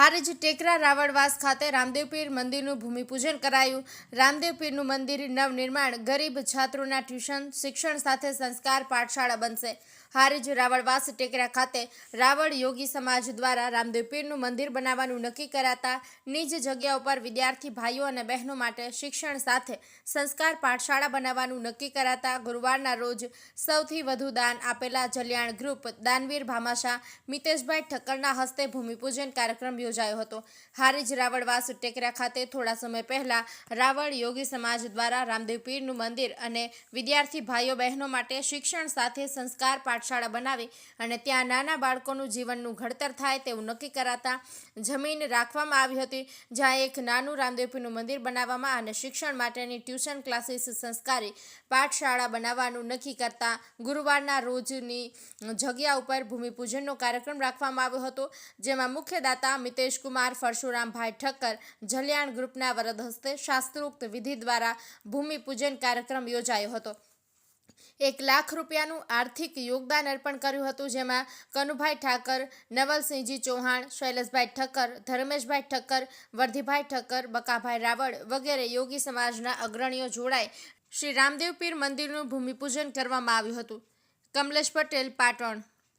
હારીજ ટેકરા રાવળવાસ ખાતે રામદેવપીર મંદિરનું ભૂમિપૂજન કરાયું. રામદેવપીરનું મંદિર નવનિર્માણ ગરીબ છાત્રોના ટ્યુશન, શિક્ષણ સાથે સંસ્કાર પાઠશાળા બનશે. હારીજ રાવળવાસ ટેકરા ખાતે રાવળ યોગી સમાજ દ્વારા રામદેવ પીરનું મંદિર બનાવવાનું નક્કી કરાતા નિજ જગ્યા ઉપર વિદ્યાર્થી ભાઈઓ અને બહેનો માટે શિક્ષણ સાથે સંસ્કાર પાઠશાળા બનાવવાનું નક્કી કરાતા ગુરુવારના રોજ સૌથી વધુ દાન આપેલા જલ્યાણ ગ્રુપ દાનવીર ભામાશા મિતેશભાઈ ઠક્કરના હસ્તે ભૂમિપૂજન કાર્યક્રમ યોજાયો. હતો. હારીજ રાવળવાસ ટેકરા ખાતે થોડા સમય પહેલા રાવળ યોગી સમાજ દ્વારા રામદેવ મંદિર અને વિદ્યાર્થી ભાઈઓ બહેનો માટે શિક્ષણ સાથે સંસ્કાર પાઠશાળા બનાવી અને ત્યાં નાના બાળકોનું જીવનનું ઘડતર થાય તેવું નક્કી કરાતા જમીન રાખવામાં આવી હતી, જ્યાં એક નાનું રામદેવ પીરનું મંદિર બનાવવામાં અને શિક્ષણ માટેની ટ્યુશન ક્લાસીસ સંસ્કારી પાઠશાળા બનાવવાનું નક્કી કરતા ગુરુવારના રોજની જગ્યા ઉપર ભૂમિપૂજનનો કાર્યક્રમ રાખવામાં આવ્યો હતો, જેમાં મુખ્ય દાતા મિતેશ કુમાર પરશુરામભાઈ ઠક્કર, જલ્યાણ ગ્રુપના વરદ હસ્તે શાસ્ત્રોક્ત વિધિ દ્વારા ભૂમિપૂજન કાર્યક્રમ યોજાયો હતો. એક લાખ રૂપિયાનું આર્થિક યોગદાન અર્પણ કર્યું હતું, જેમાં કનુભાઈ ઠાકર, નવલસિંહજી ચૌહાણ, શૈલેષભાઈ ઠક્કર, ધર્મેશભાઈ ઠક્કર, વર્ધીભાઈ ઠક્કર, બકાભાઈ રાવળ વગેરે યોગી સમાજના અગ્રણીઓ જોડાઈ શ્રી રામદેવ પીર મંદિરનું ભૂમિપૂજન કરવામાં આવ્યું હતું. કમલેશ પટેલ, પાટણ.